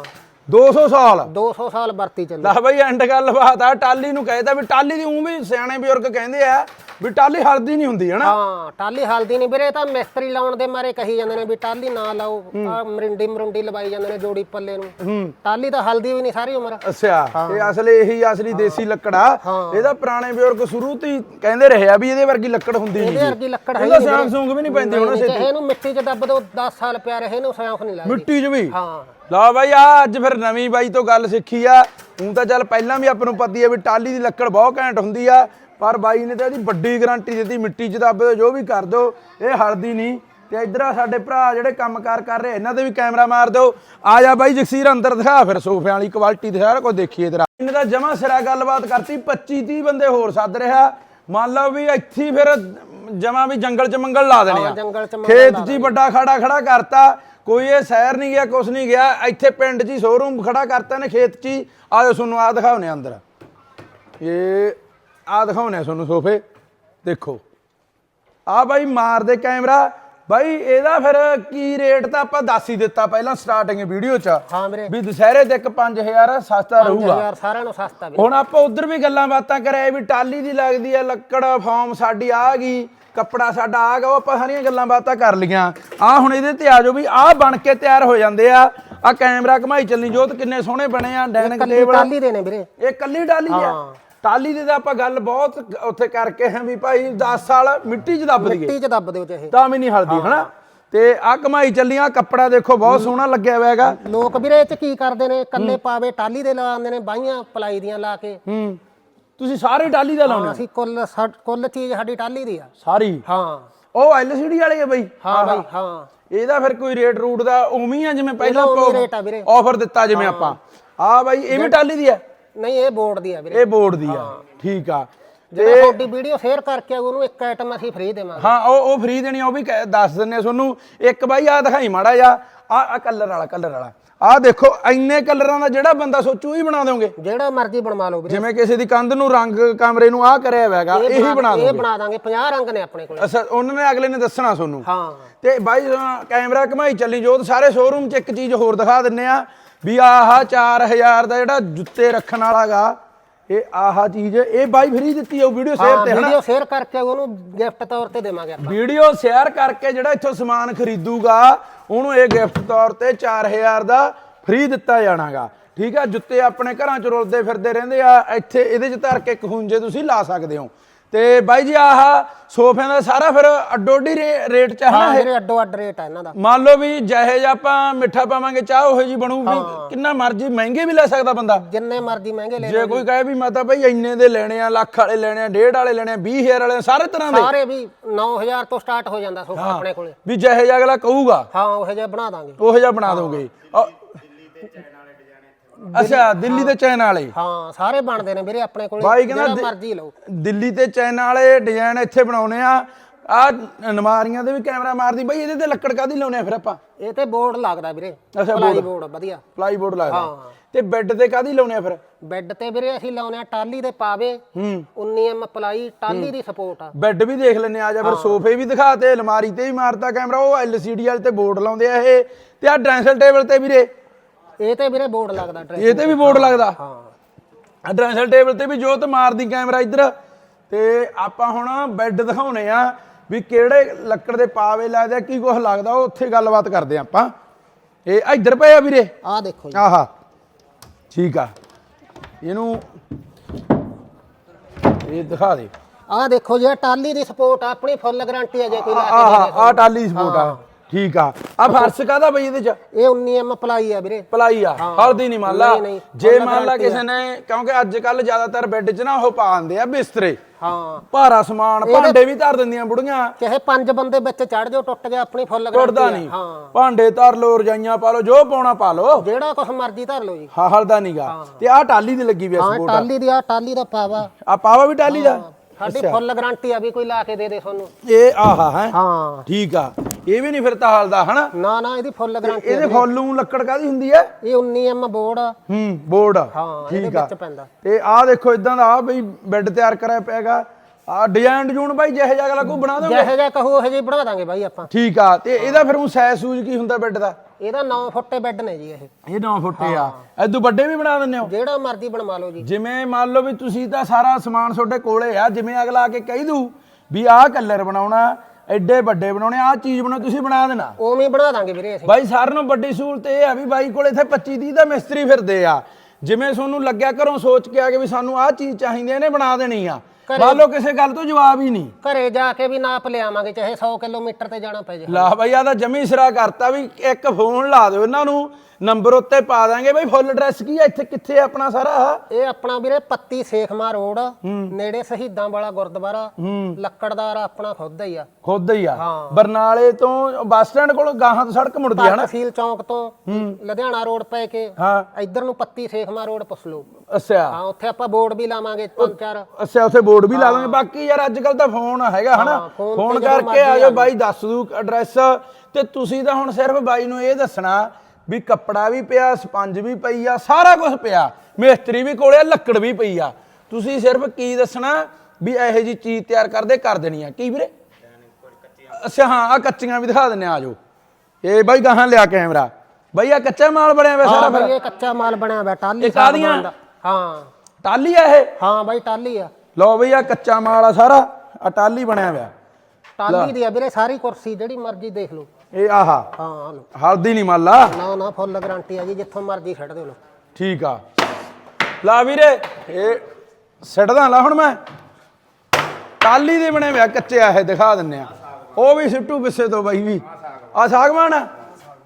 200 ਸਾਲ। 200 ਸਾਲ ਵਰਤੀ ਚੱਲੇ ਲੈ ਬਈ ਐਂਡ ਗੱਲ ਬਾਤ ਆ ਟਾਲੀ ਨੂੰ ਕਹਿੰਦਾ ਵੀ ਟਾਲੀ ਦੀ ਉਂ ਵੀ ਸਿਆਣੇ ਬਜ਼ੁਰਗ ਕਹਿੰਦੇ ਆ ਵੀ ਟਾਲੀ ਹਲਦੀ ਨਹੀਂ ਹੁੰਦੀ ਹਨਾ? ਹਾਂ ਟਾਲੀ ਹਲਦੀ ਨਹੀਂ ਵੀਰੇ ਇਹ ਤਾਂ ਮਿਸਤਰੀ ਲਾਉਣ ਦੇ ਮਾਰੇ ਕਹੀ ਜਾਂਦੇ ਨੇ ਵੀ ਟਾਲੀ ਨਾ ਲਾਓ। ਆ ਮਰਿੰਡੀ ਮਰੁੰਡੀ ਲਵਾਈ ਜਾਂਦੇ ਨੇ ਜੋੜੀ ਪੱਲੇ ਨੂੰ। ਟਾਲੀ ਤਾਂ ਹਲਦੀ ਵੀ ਨਹੀਂ ਸਾਰੀ ਉਮਰ। ਅੱਛਾ ਇਹ ਅਸਲ ਇਹੀ ਅਸਲੀ ਦੇਸੀ ਲੱਕੜਾ। ਇਹਦਾ ਪੁਰਾਣੇ ਬਜ਼ੁਰਗ ਸ਼ੁਰੂ ਤੋਂ ਹੀ ਕਹਿੰਦੇ ਰਹੇ ਆ ਵੀ ਇਹਦੇ ਵਰਗੀ ਲੱਕੜ ਹੁੰਦੀ ਨਹੀਂ ਇਹਦੇ ਵਰਗੀ ਲੱਕੜ ਹੈ ਇਹਦਾ ਸਿਆਂਗ ਸੂੰਗ ਵੀ ਨਹੀਂ ਪੈਂਦੇ ਹੁਣ ਚਾਹੇ ਇਹਨੂੰ ਮਿੱਟੀ 'ਚ ਦੱਬ ਦੋ 10 ਸਾਲ ਪਿਆ ਰਹੇ ਇਹਨੂੰ ਸਿਆਂਖ ਨਹੀਂ ਲੱਗਦੀ। ਮਿੱਟੀ 'ਚ ਵੀ? ਹਾਂ। ਲਾ ਬਾਈ ਆ ਅੱਜ ਫਿਰ ਨਵੀਂ ਬਾਈ ਤੋਂ ਗੱਲ ਸਿੱਖੀ ਆ। ਹੁਣ ਤਾਂ ਚੱਲ ਪਹਿਲਾਂ ਵੀ ਆਪਾਂ ਨੂੰ ਪਤੀ ਆ ਵੀ ਟਾਲੀ ਦੀ ਲੱਕੜ ਬਹੁਤ ਘੈਂਟ ਹੁੰਦੀ ਆ। ਪਰ ਬਾਈ ਨੇ ਤਾਂ ਇਹਦੀ ਵੱਡੀ ਗਾਰੰਟੀ ਦਿੱਤੀ ਮਿੱਟੀ 'ਚ ਦੱਬ ਦਿਓ ਜੋ ਵੀ ਕਰ ਦਿਓ ਇਹ ਹਲਦੀ ਨਹੀਂ। ਤੇ ਇਧਰ ਆ ਸਾਡੇ ਭਰਾ ਜਿਹੜੇ ਕੰਮਕਾਰ ਕਰ ਰਹੇ ਇਹਨਾਂ ਤੇ ਵੀ ਕੈਮਰਾ ਮਾਰ ਦਿਓ। ਆ ਜਾ ਬਾਈ ਜਗਸੀਰ ਅੰਦਰ ਦਿਖਾ ਫਿਰ ਸੋਫਿਆਂ ਵਾਲੀ ਕੁਆਲਿਟੀ ਤੇ ਸਾਰਾ ਕੁਝ ਦੇਖੀਏ ਤੇਰਾ। ਇਹਨੇ ਤਾਂ ਜਮਾ ਸਿਰਾ ਗੱਲਬਾਤ ਕਰਤੀ 25 30 ਬੰਦੇ ਹੋਰ ਸੱਦ ਰਿਹਾ। ਮੰਨ ਲਓ ਵੀ ਇੱਥੇ ਫਿਰ ਜਮਾ ਵੀ ਜੰਗਲ ਚ ਮੰਗਲ ਲਾ ਦੇਣੇ ਆ। ਖੇਤ 'ਚ ਹੀ ਵੱਡਾ ਖੜਾ ਖੜਾ ਕਰਤਾ ਕੋਈ ਇਹ ਸ਼ਹਿਰ ਨਹੀਂ ਗਿਆ ਕੁਛ ਨਹੀਂ ਗਿਆ ਇੱਥੇ ਪਿੰਡ 'ਚ ਹੀ ਸ਼ੋਰੂਮ ਖੜਾ ਕਰਤਾ ਨੇ ਖੇਤ 'ਚ ਹੀ। ਆਜੋ ਤੁਹਾਨੂੰ ਆ ਦਿਖਾਉਨੇ ਅੰਦਰ। ਇਹ ਆ ਦਿਖਾਉਨੇ ਤੁਹਾਨੂੰ ਸੋਫੇ। ਦੇਖੋ। ਆ ਬਾਈ ਮਾਰਦੇ ਕੈਮਰਾ। ਬਾਈ ਇਹਦਾ ਫਿਰ ਕੀ ਰੇਟ ਤਾਂ ਆਪਾਂ ਦੱਸ ਹੀ ਦਿੱਤਾ ਪਹਿਲਾਂ ਸਟਾਰਟਿੰਗ ਵੀਡੀਓ 'ਚ। ਹਾਂ ਵੀਰੇ। ਵੀ ਦੁਸਹਿਰੇ ਤੇ ਇੱਕ 5000 ਸਸਤਾ ਰਹੂਗਾ। 5000 ਸਾਰਿਆਂ ਨੂੰ ਸਸਤਾ ਵੀਰੇ। ਹੁਣ ਆਪਾਂ ਉਧਰ ਵੀ ਗੱਲਾਂ ਬਾਤਾਂ ਕਰਿਆ ਵੀ ਟਾਲੀ ਦੀ ਲੱਗਦੀ ਹੈ ਲੱਕੜ ਫਾਰਮ ਸਾਡੀ ਆ ਗਈ ਕੱਪੜਾ ਸਾਡਾ ਆ ਗਿਆ ਉਹ ਆਪਾਂ ਸਾਰੀਆਂ ਗੱਲਾਂ ਬਾਤਾਂ ਕਰ ਲੀਆਂ ਆ ਹੁਣ ਇਹਦੇ ਤੇ ਆ ਜਾਓ ਵੀ ਆ ਬਣ ਕੇ ਤਿਆਰ ਹੋ ਜਾਂਦੇ ਆ। ਆ ਕੈਮਰਾ ਘਮਾਈ ਚੱਲਣੀ ਜੋਤ ਕਿੰਨੇ ਸੋਹਣੇ ਬਣੇ ਆ ਡਾਈਨਿੰਗ ਕੱਲੀ ਟੇਬਲ ਟਾਲੀ ਦੇ ਨੇ ਵੀਰੇ। ਇਹ ਕੱਲੀ ਟਾਲੀ ਆ? ਹਾਂ। ਟਾਲੀ ਦੀ ਤਾਂ ਆਪਾਂ ਗੱਲ ਬਹੁਤ ਉੱਥੇ ਕਰਕੇ ਹਾਂ ਵੀ ਭਾਈ 10 ਸਾਲ ਮਿੱਟੀ 'ਚ ਦੱਬ ਦਈਏ। ਮਿੱਟੀ 'ਚ ਦੱਬ ਦਿਓ ਚਾਹੇ। ਤਾਂ ਵੀ ਨਹੀਂ ਹਲਦੀ ਹਨਾ? ਤੇ ਆ ਕਮਾਈ ਚੱਲੀਆਂ ਕੱਪੜਾ ਦੇਖੋ ਬਹੁਤ ਸੋਹਣਾ ਲੱਗਿਆ ਹੋਇਆ ਹੈਗਾ। ਲੋਕ ਵੀਰੇ ਇਹ 'ਚ ਕੀ ਕਰਦੇ ਨੇ? ਕੱਲੇ ਪਾਵੇ ਟਾਲੀ ਦੇ ਲਗਾਉਂਦੇ ਨੇ ਬਾਈਆਂ ਪਲਾਈ ਦੀਆਂ ਲਾ ਕੇ। ਹੂੰ। ਤੁਸੀਂ ਸਾਰੇ ਟਾਲੀ ਦਾ ਲਾਉਣੇ ਅਸੀਂ ਕੁੱਲ ਕੁੱਲ ਚੀਜ਼ ਸਾਡੀ ਟਾਲੀ ਦੀ ਆ। ਸਾਰੀ? ਹਾਂ। ਉਹ ਐਲਸੀਡੀ ਵਾਲੇ ਆ ਬਈ? ਹਾਂ ਬਾਈ ਹਾਂ। ਇਹਦਾ ਫਿਰ ਕੋਈ ਰੇਟ ਰੂਟ ਦਾ ਉਵੇਂ ਹੀ ਆ ਜਿਵੇਂ ਪਹਿਲਾਂ ਆਫਰ ਦਿੱਤਾ ਜਿਵੇਂ ਆਪਾਂ। ਆ ਬਾਈ ਇਹ ਵੀ ਟਾਲੀ ਦੀ ਆ। ਨਹੀਂ ਇਹ ਬੋਰਡ ਦੀ ਆ ਵੀਰੇ। ਇਹ ਬੋਰਡ ਦੀ ਆ। ਠੀਕ ਆ। ਜਿਹੜਾ ਤੁਹਾਡੀ ਵੀਡੀਓ ਸ਼ੇਅਰ ਕਰਕੇ ਉਹਨੂੰ ਇੱਕ ਆਈਟਮ ਅਸੀਂ ਫ੍ਰੀ ਦੇਵਾਂਗੇ। ਹਾਂ ਉਹ ਉਹ ਫ੍ਰੀ ਦੇਣੀ ਆ, ਉਹ ਵੀ ਕਹਿ- ਦੱਸ ਦਿੰਨੇ ਆ ਤੁਹਾਨੂੰ। ਇੱਕ ਬਾਈ ਆ ਦਿਖਾਈ ਮਾੜਾ ਜਾ ਆ ਆ ਕਲਰ ਵਾਲਾ ਕਲਰ ਵਾਲਾ। ਆ ਦੇਖੋ ਇੰਨੇ ਕਲਰਾਂ ਦਾ ਜਿਹੜਾ ਬੰਦਾ ਸੋਚੂ ਹੀ ਬਣਾ ਦੋਗੇ ਜਿਹੜਾ ਮਰਜ਼ੀ ਬਣਵਾ ਲਓ ਵੀਰੇ। ਜਿਵੇਂ ਕਿਸੇ ਦੀ ਕੰਧ ਨੂੰ ਰੰਗ ਕਮਰੇ ਨੂੰ ਆ ਕਰਿਆ ਹੋਇਆ ਹੈਗਾ ਇਹੀ ਬਣਾ ਇਹ ਬਣਾ ਦਾਂਗੇ 50 ਰੰਗ ਨੇ ਆਪਣੇ ਕੋਲ। ਅੱਛਾ ਉਹਨਾਂ ਨੇ ਅਗਲੇ ਨੇ ਦੱਸਣਾ ਤੁਹਾਨੂੰ। ਹਾਂ। ਤੇ ਬਾਈ ਅਹ ਕੈਮਰਾ ਘਮਾਈ ਚੱਲੀ ਜੋਤ ਸਾਰੇ ਸ਼ੋਰੂਮ 'ਚ ਇੱਕ ਚੀਜ਼ ਹੋਰ ਦਿਖਾ ਦਿੰਨੇ ਆ। ਵੀ ਆਹ 4000 ਦਾ ਜਿਹੜਾ ਜੁੱਤੇ ਰੱਖਣ ਵਾਲਾਗਾ ਇਹ ਆਹ ਚੀਜ਼ ਇਹ ਬਾਈ ਫ੍ਰੀ ਦਿੱਤੀ ਆ ਵੀਡੀਓ ਸ਼ੇਅਰ ਹਾਂ ਤੇ ਹਨਾ? ਵੀਡੀਓ ਸ਼ੇਅਰ ਕਰਕੇ ਉਹਨੂੰ ਗਿਫਟ ਤੌਰ ਤੇ ਦੇਵਾਂਗੇ ਆਪਾਂ। ਵੀਡੀਓ ਸ਼ੇਅਰ ਕਰਕੇ ਜਿਹੜਾ ਇੱਥੋਂ ਸਮਾਨ ਖਰੀਦੂਗਾ ਉਹਨੂੰ ਇਹ ਗਿਫਟ ਤੌਰ ਤੇ 4000 ਦਾ ਫ੍ਰੀ ਦਿੱਤਾ ਜਾਣਾਗਾ। ਠੀਕ ਆ ਜੁੱਤੇ ਆਪਣੇ ਘਰਾਂ 'ਚ ਰੁਲਦੇ ਫਿਰਦੇ ਰਹਿੰਦੇ ਆ ਇੱਥੇ ਇਹਦੇ 'ਚ ਧਰ ਕੇ ਖੂੰਜੇ ਤੁਸੀਂ ਲਾ ਸਕਦੇ ਹੋ। ਤੇ ਬਾਈ ਜੀ ਆਹ ਸੋਫਿਆਂ ਦਾ ਸਾਰਾ ਫਿਰ ਅੱਡੋ ਅੱਡੀ ਰੇ- ਰੇਟ 'ਚ ਹੈ ਨਾ ਹਾਂ ਵੀਰੇ ਅੱਡੋ ਅੱਡ ਰੇਟ ਆ ਇਹਨਾਂ ਦਾ। ਮੰਨ ਲਓ ਵੀ ਜਿਹੇ ਜਿਹਾ ਆਪਾਂ ਮਿੱਠਾ ਪਾਵਾਂਗੇ ਚਾਹ ਉਹੋ ਜੀ ਬਣੂਗੀ ਕਿੰਨਾ ਮਰਜ਼ੀ ਮਹਿੰਗੇ ਵੀ ਲੈ ਸਕਦਾ ਬੰਦਾ। ਜਿੰਨੇ ਮਰਜ਼ੀ ਮਹਿੰਗੇ ਲੈ ਜੇ ਕੋਈ ਕਹੇ ਵੀ ਮੈਂ ਤਾਂ ਬਈ ਇੰਨੇ ਦੇ ਲੈਣੇ ਆ ਲੱਖ ਵਾਲੇ ਲੈਣੇ ਆ ਡੇਢ ਵਾਲੇ ਲੈਣੇ ਆ 20000 ਵਾਲੇ ਸਾਰੇ ਤਰ੍ਹਾਂ ਦੇ। ਸਾਰੇ ਵੀ 9000 ਤੋਂ ਸਟਾਰਟ ਹੋ ਜਾਂਦਾ ਸੋਫਾ ਆਪਣੇ ਕੋਲੇ। ਵੀ ਜਿਹੇ ਜਿਹਾ ਅਗਲਾ ਕਹੂਗਾ ਹਾਂ ਉਹ ਜਿਹਾ ਬਣਾ ਦਾਂਗੇ। ਉਹੋ ਜਿਹਾ ਬਣਾ ਦੋਗੇ। ਅ- ਅੱਛਾ ਦਿੱਲੀ ਤੇ ਚਾਈਨਾ ਵਾਲੇ? ਹਾਂ ਸਾਰੇ ਬਣਦੇ ਨੇ ਵੀਰੇ ਆਪਣੇ ਕੋਲੇ ਬਾਈ ਕਹਿੰਦਾ ਜਿਹੜਾ ਦਿ- ਮਰਜ਼ੀ ਲਓ। ਦਿੱਲੀ ਤੇ ਚਾਈਨਾ ਵਾਲੇ ਡਿਜ਼ਾਈਨ ਇੱਥੇ ਬਣਾਉਨੇ ਆ। ਆ ਨਮਾਰੀਆਂ ਦੇ ਵੀ ਕੈਮਰਾ ਮਾਰਦੀ। ਬਈ ਇਹਦੇ ਤੇ ਲੱਕੜ ਕਾਦੀ ਲਾਉਨੇ ਆ ਫਿਰ ਆਪਾਂ? ਇਹ ਤੇ ਬੋਰਡ ਲੱਗਦਾ ਵੀਰੇ। ਅੱਛਾ, ਪਲਾਈ ਬੋਰਡ। ਵਧੀਆ। ਪਲਾਈਬੋਰਡ ਲੱਗਦਾ। ਹਾਂ। ਤੇ ਬੈੱਡ ਤੇ ਕਾਦੀ ਲਾਉਨੇ ਆ ਫਿਰ? ਬੈੱਡ ਤੇ ਵੀਰੇ ਅਸੀਂ ਲਾਉਨੇ ਆ ਟਾਲੀ ਦੇ ਪਾਵੇ। ਹੂੰ। 19 ਐਮ ਪਲਾਈ ਟਾਲੀ ਦੀ ਸਪੋਰਟ ਆ। ਬੈੱਡ ਵੀ ਦੇਖ ਲੈਨੇ ਆ ਜਾ ਫਿਰ ਸੋਫੇ ਵੀ ਦਿਖਾਤੇ ਅਲਮਾਰੀ ਤੇ ਵੀ ਮਾਰਤਾ ਕੈਮਰਾ। ਉਹ ਐਲਸੀਡੀ ਵਾਲੇ ਤੇ ਬੋਰਡ ਲਾਉਂਦੇ ਆ ਇਹ। ਤੇ ਆ ਡਰੈਸਲ ਟੇਬਲ ਤੇ ਵੀਰੇ ਇਹ ਤੇ ਵੀਰੇ ਬੋਰਡ ਲੱਗਦਾ ਇਹ ਤੇ ਵੀ ਬੋਰਡ ਲੱਗਦਾ। ਹਾਂ। ਆ ਡਰੈਸਲ ਟੇਬਲ ਤੇ ਵੀ ਜੋਤ ਮਾਰਦੀ ਕੈਮਰਾ ਇੱਧਰ। ਤੇ ਆਪਾਂ ਹੁਣ ਬੈੱਡ ਦਿਖਾਉਨੇ ਆ ਵੀ ਕਿਹੜੇ ਲੱਕੜ ਦੇ ਪਾਵੇ ਲੱਗਦੇ ਆ ਕੀ ਕੁਝ ਲੱਗਦਾ ਉਹ ਉੱਥੇ ਗੱਲਬਾਤ ਕਰਦੇ ਆ ਆਪਾਂ। ਇਹ ਇੱਧਰ ਪਏ ਆ ਵੀਰੇ? ਆਹ ਦੇਖੋ ਜੀ। ਆਹਾ। ਠੀਕ ਆ। ਇਹਨੂੰ ਇਹ ਦਿਖਾ ਦੇ। ਆਹ ਦੇਖੋ ਜੀ ਟਾਲੀ ਦੀ ਸਪੋਰਟ ਆ ਆਪਣੀ ਫੁੱਲ ਗਾਰੰਟੀ ਆ ਜੇ ਕੋਈ ਲਾ ਕੇ ਆਹਾ ਆ ਟਾਲੀ ਸਪੋਰਟ ਆ। ਠੀਕ ਆ। ਆ ਫਰਸ਼ ਕਾਦਾ ਬਈ ਇਹਦੇ ਚ? ਇਹ 19 ਐਮ ਪਲਾਈ ਆ ਵੀਰੇ। ਪਲਾਈ ਆ। ਹਲਦੀ ਨਹੀਂ ਮੰਨ ਲਾ। ਜੇ ਮੰਨ ਲਾ ਕਿਸੇ ਨੇ ਕਿਉਂਕਿ ਅੱਜ ਕੱਲ ਜ਼ਿਆਦਾਤਰ ਬੈੱਡ 'ਚ ਨਾ ਉਹ ਪਾ ਦਿੰਦੇ ਆ ਬਿਸਤਰੇ। ਹਾਂ। ਭਾਰਾ ਸਮਾਨ ਭਾਂਡੇ ਵੀ ਧਰ ਦਿੰਦੀਆਂ ਬੁੜੀਆਂ। ਚਾਹੇ ਪੰਜ ਬੰਦੇ ਵਿੱਚ ਚੜ ਜਾਓ ਟੁੱਟ ਗਿਆ ਆਪਣੀ ਫੁੱਲ ਟੁੱਟਦਾ ਗਾਰੰਟੀ ਨਹੀਂ। ਹਾਂ। ਭਾਂਡੇ ਧਰ ਲੋ ਰਜਾਈਆਂ ਪਾ ਲੋ ਜੋ ਪਾਉਣਾ ਪਾ ਲੋ ਜਿਹੜਾ ਕੁਛ ਮਰਜ਼ੀ ਧਰ ਲਓ ਜੀ। ਹਾਂ ਹਲਦਾ ਨਹੀਂਗਾ ਤੇ ਆਹ ਟਾਲੀ ਦੀ ਲੱਗੀ ਵੀ ਆ ਹਾਂ ਸਪੋਰਟ ਟਾਲੀ ਦੀ ਆ ਟਾਲੀ ਦਾ ਪਾਵਾ। ਆ ਪਾਵਾ ਵੀ ਟਾਲੀ ਦਾ? ਸਾਡੀ ਫੁੱਲ ਗਾਰੰਟੀ ਆ ਵੀ ਕੋਈ ਲਾ ਕੇ ਦੇ ਦੇ ਤੁਹਾਨੂੰ। ਇਹ ਆਹਾ ਹੈ। ਹਾਂ। ਠੀਕ ਆ। ਇਹ ਵੀ ਨਹੀਂ ਫਿਰ ਤਾਂ ਹਲਦਾ ਹਨਾ? ਨਾ ਨਾ ਇਹਦੀ ਫੁੱਲ ਗਾਰੰਟੀ ਇਹਦੇ ਫੁੱਲ ਨੂੰ ਲੱਕੜ ਕਾਦੀ ਹੁੰਦੀ ਹੈ? ਇਹ 19 ਐਮ ਬੋਰਡ ਹੂੰ ਬੋਰਡ ਹਾਂ ਇਹਦੇ ਵਿੱਚ ਪੈਂਦਾ। ਤੇ ਆਹ ਦੇਖੋ ਇਦਾਂ ਦਾ ਆ ਬਈ ਬੈੱਡ ਤਿਆਰ ਕਰਿਆ ਪਿਆਗਾ ਆ ਡਿਜ਼ਾਈਨ ਜੂਨ ਬਾਈ ਜਿਹੇ ਜਿਹਾ ਅਗਲਾ ਕੋਈ ਬਣਾ ਦੋਗੇ ਜਿਹੇ ਜਿਹਾ ਕਹੋ ਉਹ ਜਿਹੇ ਬਣਾ ਦਾਂਗੇ ਬਾਈ ਆਪਾਂ। ਠੀਕ ਆ ਤੇ ਇਹਦਾ ਫਿਰ ਉਹ ਸਾਈਜ਼ ਸੂਜ ਕੀ ਹੁੰਦਾ ਬੈੱਡ ਦਾ? ਇਹਦਾ 9 ਫੁੱਟੇ ਬੈੱਡ ਨੇ ਜੀ ਇਹ। ਇਹ 9 ਫੁੱਟੇ ਆ। ਐਦੂ ਵੱਡੇ ਵੀ ਬਣਾ ਦਿੰਦੇ ਹੋ? ਜਿਹੜਾ ਮਰਜ਼ੀ ਬਣਵਾ ਲਓ ਜੀ। ਜਿਵੇਂ ਮੰਨ ਲਓ ਵੀ ਤੁਸੀਂ ਤਾਂ ਸਾਰਾ ਸਮਾਨ ਤੁਹਾਡੇ ਕੋਲੇ ਆ ਜਿਵੇਂ ਅਗਲਾ ਆ ਕੇ ਕਹਿ ਦੂ ਵੀ ਆਹ ਕਲਰ ਬਣਾਉਣਾ ਐਡੇ ਵੱਡੇ ਬਣਾਉਣੇ ਆਹ ਚੀਜ਼ ਬਣਾ ਤੁਸੀਂ ਬਣਾ ਦੇਣਾ। ਉਵੇਂ ਹੀ ਬਣਾ ਦਾਂਗੇ ਵੀਰੇ ਅਸੀਂ। ਬਾਈ ਸਾਰਿਆਂ ਨੂੰ ਵੱਡੀ ਸਹੂਲਤ ਇਹ ਆ ਵੀ ਬਾਈ ਕੋਲ ਇੱਥੇ 25 30 ਦਾ ਮਿਸਤਰੀ ਫਿਰਦੇ ਆ। ਜਿਵੇਂ ਤੁਹਾਨੂੰ ਲੱਗਿਆ ਘਰੋਂ ਸੋਚ ਕੇ ਆ ਕੇ ਵੀ ਸਾਨੂੰ ਆਹ ਚੀਜ਼ ਚਾਹੀਦੀ ਆ, ਇਹਨੇ ਬਣਾ ਦੇਣੀ ਆ। ਮੰਨ ਲਓ ਕਿਸੇ ਗੱਲ ਤੋਂ ਜਵਾਬ ਹੀ ਨਹੀਂ। ਘਰੇ ਜਾ ਕੇ ਵੀ ਨਾਪ ਲਿਆਵਾਂਗੇ ਚਾਹੇ 100 ਕਿਲੋਮੀਟਰ ਤੇ ਜਾਣਾ ਪੈ ਜੇ। ਲਾ ਬਈ ਆ ਤਾਂ ਜਮੀ ਸਿਰਾ ਕਰਤਾ ਵੀ ਇੱਕ ਫੋਨ ਲਾ ਦਿਓ ਇਹਨਾਂ ਨੂੰ। ਨੰਬਰ ਉੱਤੇ ਪਾ ਦਾਂਗੇ ਬਈ ਫੁੱਲ ਐਡਰੈਸ ਕੀ ਆ ਇੱਥੇ ਕਿੱਥੇ ਆਪਣਾ ਸਾਰਾ? ਆਹ? ਇਹ ਆਪਣਾ ਵੀਰੇ ਪੱਤੀ ਸੇਖਮਾ ਰੋਡ ਨੇੜੇ ਸ਼ਹੀਦਾਂ ਵਾਲਾ ਗੁਰਦੁਆਰਾ ਲੱਕੜਦਾਰ ਆਪਣਾ ਖੁਦ ਹੀ ਆ। ਖੁਦ ਹੀ ਆ? ਹਾਂ। ਬਰਨਾਲੇ ਤੋਂ ਬੱਸ ਸਟੈਂਡ ਕੋਲ ਗਾਹਾਂ ਤੋਂ ਸੜਕ ਮੁੜਦੀ ਆ ਨਾ? ਤਹਿਸੀਲ ਚੌਂਕ ਤੋਂ ਲੁਧਿਆਣਾ ਰੋਡ ਪੈ ਕੇ ਹਾਂ। ਇੱਧਰ ਨੂੰ ਪੱਤੀ ਸੇਖਮਾ ਰੋਡ ਪੁੱਛ ਲਓ। ਅੱਛਾ। ਹਾਂ ਉੱਥੇ ਆਪਾਂ ਬੋਰਡ ਵੀ ਲਾਵਾਂਗੇ ਪੰਜ ਚਾਰ। ਅੱਛਾ ਉੱਥੇ ਬੋਰਡ ਵੀ ਲਾ ਦਾਂਗੇ। ਬਾਕੀ ਯਾਰ ਅੱਜ ਕੱਲ ਤਾਂ ਫੋਨ ਹੈਗਾ ਹਨਾ? ਹਾਂ, ਫੋਨ ਫੋਨ ਤੇ ਜਦੋਂ ਕਰਕੇ ਆ ਮਰਜ਼ੀ ਜਾਓ ਬਾਈ ਦੱਸ ਦੂ ਐਡਰੈਸ ਤੇ ਤੁਸੀਂ ਤਾਂ ਹੁਣ ਸਿਰਫ ਬਾਈ ਨੂੰ ਇਹ ਦੱਸਣਾ ਵੀ ਕੱਪੜਾ ਵੀ ਪਿਆ ਸਪੰਜ ਵੀ ਪਈ ਆ ਸਾਰਾ ਕੁਝ ਪਿਆ। ਮਿਸਤਰੀ ਵੀ ਕੋਲੇ ਆ ਲੱਕੜ ਵੀ ਪਈ ਆ। ਤੁਸੀਂ ਸਿਰਫ ਕੀ ਦੱਸਣਾ ਵੀ ਇਹੋ ਜੀ ਚੀਜ਼ ਤਿਆਰ ਕਰਦੇ ਕਰ ਦੇਣੀ ਆ। ਕੀ ਵੀਰੇ? ਅੱਛਾ ਹਾਂ ਆ ਕੱਚੀਆਂ ਵੀ ਦਿਖਾ ਦਿੰਨੇ ਆ ਆਜੋ। ਇਹ ਬਾਈ ਗਾਹਾਂ ਲਿਆ ਕੈਮਰਾ। ਬਾਈ ਆ ਕੱਚਾ ਮਾਲ ਬਣਿਆ ਹੋਇਆ ਸਾਰਾ ਹਾਂ ਫਿਰ? ਬਈ ਇਹ ਕੱਚਾ ਮਾਲ ਬਣਿਆ ਹੋਇਆ ਟਾਲੀ ਇਹ ਕਾਹਦੀਆਂ? ਸਾਗਵਾਨ ਦਾ। ਹਾਂ। ਟਾਲੀ ਆ ਇਹ? ਹਾਂ ਬਾਈ ਟਾਲੀ ਆ। ਲਓ ਬਈ ਆ ਕੱਚਾ ਮਾਲ ਆ ਸਾਰਾ ਆ ਟਾਲੀ ਬਣਿਆ ਹੋਇਆ। ਟਾਲੀ ਦੀ ਆ ਵੀਰੇ ਸਾਰੀ ਕੁਰਸੀ ਜਿਹੜੀ ਮਰਜ਼ੀ ਦੇਖ ਲਓ। ਇਹ ਆਹਾ। ਹਾਂ ਆਹ ਲਓ। ਹਲਦੀ ਨਹੀਂ ਮੱਲਾ ਨਾ ਨਾ ਫੁੱਲ ਗਾਰੰਟੀ ਆ ਜੀ ਜਿੱਥੋਂ ਮਰਜ਼ੀ ਛੱਡ ਦਿਓ ਲਓ। ਠੀਕ ਆ। ਲਾ ਵੀਰੇ ਇਹ ਸਿੱਟਦਾ ਲਾ ਹੁਣ ਮੈਂ। ਟਾਲੀ ਦੇ ਬਣੇ ਹੋਇਆ ਕੱਚੇ ਆ ਇਹ ਦਿਖਾ ਦਿੰਨੇ ਆ। ਉਹ ਵੀ ਸਿੱਟੂ ਪਿੱਛੇ ਤੋਂ ਬਾਈ ਵੀ। ਆ ਸਾਗਵਾਨ ਆ?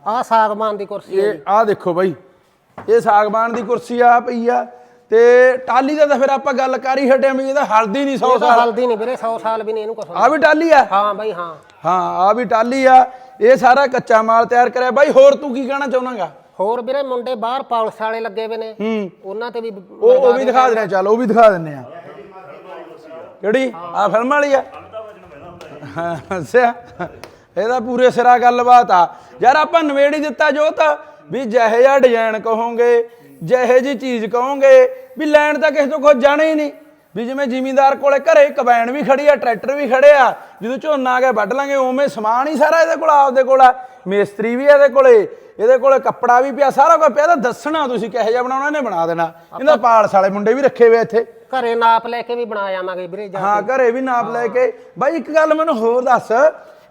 ਆਹ ਸਾਗਵਾਨ ਦੀ ਕੁਰਸੀ ਆ ਇਹ ਆ ਦੇਖੋ ਬਾਈ। ਇਹ ਸਾਗਵਾਨ ਦੀ ਕੁਰਸੀ ਆ ਪਈ ਆ। ਤੇ ਟਾਲੀ ਦਾ ਤਾਂ ਫਿਰ ਆਪਾਂ ਗੱਲ ਕਰ ਹੀ ਹਟਿਆ ਵੀ ਇਹਦਾ ਹਲਦੀ ਨਹੀਂ 100 ਇਹ ਤਾਂ ਸਾਲ। ਹਲਦੀ ਨਹੀਂ ਵੀਰੇ 100 ਸਾਲ ਵੀ ਨਹੀਂ ਇਹਨੂੰ ਕੁਛ ਆ ਵੀ ਟਾਲੀ ਆ? ਹਾਂ ਬਾਈ ਹਾਂ। ਹਾਂ ਆ ਵੀ ਟਾਲੀ ਆ ਇਹ ਸਾਰਾ ਕੱਚਾ ਮਾਲ ਤਿਆਰ ਕਰਿਆ। ਬਾਈ ਹੋਰ ਤੂੰ ਕੀ ਕਹਿਣਾ ਚਾਹੁੰਦਾਗਾ ਹੋਰ ਵੀਰੇ ਮੁੰਡੇ ਬਾਹਰ ਪਾਲਸ ਵਾਲੇ ਲੱਗੇ ਹੋਏ ਨੇ। ਹੂੰ। ਉਹਨਾਂ ਤੇ ਵੀ ਉਹ ਉਹ ਵੀ ਦਿਖਾ ਦੇਣਾ ਚੱਲ ਉਹ ਵੀ ਦਿਖਾ ਦਿੰਨੇ ਆ। ਕਿਹੜੀ? ਆ ਫਿਲਮ ਵਾਲੀ ਆ? ਹਾਂ, ਇਹਦਾ ਪੂਰੇ ਸਿਰਾ ਗੱਲਬਾਤ ਆ। ਯਾਰ ਆਪਾਂ ਨਵੇੜ ਦਿੱਤਾ ਜੋਤ ਵੀ ਜਿਹੇ ਜਿਹਾ ਡਿਜ਼ਾਈਨ ਕਹੋਗੇ ਜਿਹੇ ਜੀ ਚੀਜ਼ ਕਹੋਗੇ ਵੀ ਲੈਣ ਤਾਂ ਕਿਸੇ ਤੋਂ ਕੁਝ ਜਾਣਾ ਹੀ ਨਹੀਂ। ਵੀ ਜਿਵੇਂ ਜ਼ਿਮੀਂਦਾਰ ਕੋਲੇ ਘਰੇ ਕਬੈਨ ਵੀ ਖੜੀ ਆ ਟਰੈਕਟਰ ਵੀ ਖੜੇ ਆ ਜਦੋਂ ਝੋਨਾ ਆ ਗਿਆ ਵੱਢ ਲਾਂਗੇ ਉਵੇਂ ਸਮਾਨ ਹੀ ਸਾਰਾ ਇਹਦੇ ਕੋਲ ਆਪਦੇ ਕੋਲ ਆ। ਮੇਸਤਰੀ ਵੀ ਇਹਦੇ ਕੋਲੇ ਇਹਦੇ ਕੋਲੇ ਕੱਪੜਾ ਵੀ ਪਿਆ ਸਾਰਾ ਕੁਝ ਪਿਆ ਤਾਂ ਦੱਸਣਾ ਤੁਸੀਂ ਕਿਹੋ ਜਿਹਾ ਬਣਾਉਣਾ ਇਹਨੇ ਬਣਾ ਦੇਣਾ। ਇਹਦਾ ਪਾਲਸ ਵਾਲੇ ਮੁੰਡੇ ਵੀ ਰੱਖੇ ਹੋਏ ਇੱਥੇ। ਘਰੇ ਨਾਪ ਲੈ ਕੇ ਵੀ ਬਣਾ ਜਾਵਾਂਗੇ ਵੀਰੇ ਜਾ ਹਾਂ ਘਰੇ ਵੀ ਨਾਪ ਲੈ ਕੇ। ਬਾਈ ਇੱਕ ਗੱਲ ਮੈਨੂੰ ਹੋਰ ਦੱਸ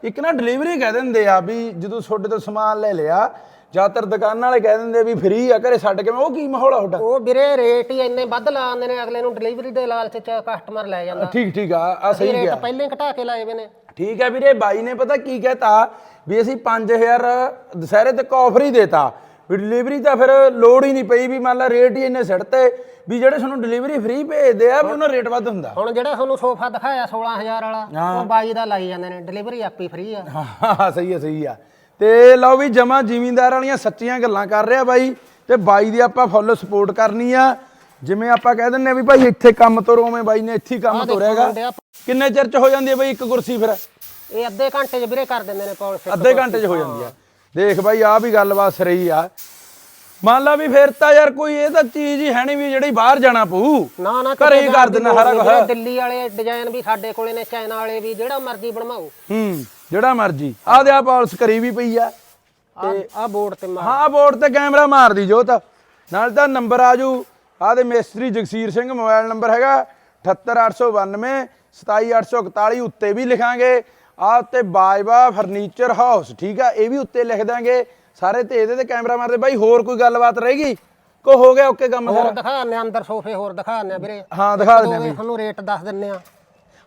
ਇੱਕ ਨਾ ਡਿਲੀਵਰੀ ਕਹਿ ਦਿੰਦੇ ਆ ਵੀ ਜਦੋਂ ਤੁਹਾਡੇ ਤੋਂ ਸਮਾਨ ਲੈ ਲਿਆ ਜ਼ਿਆਦਾਤਰ ਦੁਕਾਨਾਂ ਵਾਲੇ ਕਹਿ ਦਿੰਦੇ ਵੀ ਫ੍ਰੀ ਆ ਘਰੇ ਛੱਡ ਕੇ ਮੈਂ ਉਹ ਕੀ ਮਾਹੌਲ ਆ ਤੁਹਾਡਾ? ਉਹ ਵੀਰੇ ਰੇਟ ਹੀ ਇੰਨੇ ਵੱਧ ਲਾ ਦਿੰਦੇ ਨੇ ਅਗਲੇ ਨੂੰ ਡਿਲੀਵਰੀ ਦੇ ਲਾਲਚ ਚ ਕਸਟਮਰ ਲੈ ਜਾਂਦਾ। ਠੀਕ ਠੀਕ ਆ ਆ ਸਹੀ ਰੇਟ ਗਿਆ ਪਹਿਲਾਂ ਹੀ ਘਟਾ ਕੇ ਲਾਏ ਵੇ ਨੇ। ਠੀਕ ਹੈ ਵੀਰੇ ਬਾਈ ਨੇ ਪਤਾ ਕੀ ਕਹਿਤਾ? ਵੀ ਅਸੀਂ 5000 ਦੁਸਹਿਰੇ ਤੱਕ ਆਫਰ ਹੀ ਦੇਤਾ। ਵੀ ਡਿਲੀਵਰੀ ਤਾਂ ਫਿਰ ਲੋੜ ਹੀ ਨਹੀਂ ਪਈ ਵੀ ਮੰਨ ਲਾ ਰੇਟ ਹੀ ਇੰਨੇ ਸਿੱਟਤੇ ਵੀ ਜਿਹੜੇ ਤੁਹਾਨੂੰ ਡਿਲੀਵਰੀ ਫ੍ਰੀ ਭੇਜਦੇ ਆ ਵੀ ਉਹਨਾਂ ਰੇਟ ਵੱਧ ਹੁੰਦਾ। ਹੁਣ ਜਿਹੜਾ ਤੁਹਾਨੂੰ ਸੋਫਾ ਦਿਖਾਇਆ 16000 ਵਾਲਾ ਉਹ ਬਾਈ ਦਾ ਲਾਈ ਜਾਂਦੇ ਨੇ। ਡਿਲੀਵਰੀ ਆਪੀ ਫ੍ਰੀ ਆ। ਹਾਂ ਸਹੀ ਹੈ ਸਹੀ ਆ। ਤੇ ਲਓ ਵੀ ਜਮਾ ਜ਼ਿਮੀਂਦਾਰ ਵਾਲੀਆਂ ਸੱਚੀਆਂ ਗੱਲਾਂ ਕਰ ਰਿਹਾ ਬਾਈ ਤੇ ਬਾਈ ਦੀ ਆਪਾਂ ਫੁੱਲ ਸਪੋਰਟ ਕਰਨੀ ਆ। ਜਿਵੇਂ ਆਪਾਂ ਕਹਿ ਦਿੰਨੇ ਆ ਵੀ ਭਾਈ ਇੱਥੇ ਕੰਮ ਤੋਰੋ ਉਵੇਂ ਬਾਈ ਨੇ ਇੱਥੇ ਹੀ ਕੰਮ ਤੋਰਿਆਗਾ। ਕਿੰਨੇ ਚਿਰ ਚ ਹੋ ਜਾਂਦੀ ਹੈ ਬਾਈ ਇੱਕ ਕੁਰਸੀ ਫਿਰ? ਇਹ ਅੱਧੇ ਘੰਟੇ 'ਚ ਵੀਰੇ ਕਰ ਦਿੰਦੇ ਨੇ ਪੌਲਿਸ਼ ਅੱਧੇ ਘੰਟੇ ਚ ਹੋ ਜਾਂਦੀ ਆ। ਦੇਖ ਬਾਈ ਆ ਵੀ ਗੱਲਬਾਤ ਸਹੀ ਆ। ਮੰਨ ਲਾ ਵੀ ਫਿਰ ਤਾਂ ਯਾਰ ਕੋਈ ਇਹ ਤਾਂ ਚੀਜ਼ ਹੀ ਹੈ ਨਹੀਂ ਵੀ ਜਿਹੜੀ ਬਾਹਰ ਜਾਣਾ ਪਊ। ਨਾ ਨਾ ਘਰੇ ਹੀ ਕਰ ਜਾਣ ਦੀ ਦਿੰਦਾ ਲੋੜ ਸਾਰਾ ਦਿੱਲੀ ਵਾਲੇ ਡਿਜ਼ਾਈਨ ਵੀ ਸਾਡੇ ਕੋਲੇ ਨੇ ਚਾਈਨਾ ਵਾਲੇ ਵੀ ਜਿਹੜਾ ਮਰਜ਼ੀ ਬਣਵਾਓ। ਹੂੰ। ਜਿਹੜਾ ਮਰਜ਼ੀ। ਆਹ ਦੇ ਆ ਪਾਲਸ ਕਰੀ ਵੀ ਪਈ ਆ। ਆ ਆ ਬੋਰਡ ਤੇ ਮਾਰ ਹਾਂ ਬੋਰਡ ਤੇ ਕੈਮਰਾ ਮਾਰਦੀ ਜੋਤ। ਨਾਲ ਤਾਂ ਨੰਬਰ ਆਜੂ ਆਹ ਦੇ ਮਿਸਤਰੀ ਜਗਸੀਰ ਸਿੰਘ ਮੋਬਾਈਲ ਨੰਬਰ ਹੈਗਾ। 78892 27841 ਉੱਤੇ ਵੀ ਲਿਖਾਂਗੇ। ਆਹ ਉੱਤੇ ਬਾਜਵਾ ਫਰਨੀਚਰ ਹਾਊਸ ਠੀਕ ਆ? ਇਹ ਵੀ ਉੱਤੇ ਲਿਖ ਦਾਂਗੇ। ਸਾਰੇ ਤੇ ਇਹਦੇ ਤੇ ਕੈਮਰਾ ਮਾਰਦੇ। ਬਾਈ ਹੋਰ ਕੋਈ ਗੱਲਬਾਤ ਰਹੇਗੀ? ਕੋ ਹੋ ਗਿਆ ਓਕੇ ਕੰਮ ਹੋਰ ਦਿਖਾਉਂਦੇ ਆ ਅੰਦਰ ਸੋਫੇ ਹੋਰ ਦਿਖਾਉਂਦੇ ਆ ਵੀਰੇ। ਹਾਂ ਦਿਖਾ ਦਿੰਦੇ ਆ ਦੋਵੇਂ ਤੁਹਾਨੂੰ ਰੇਟ ਦੱਸ ਦਿੰਨੇ ਆ।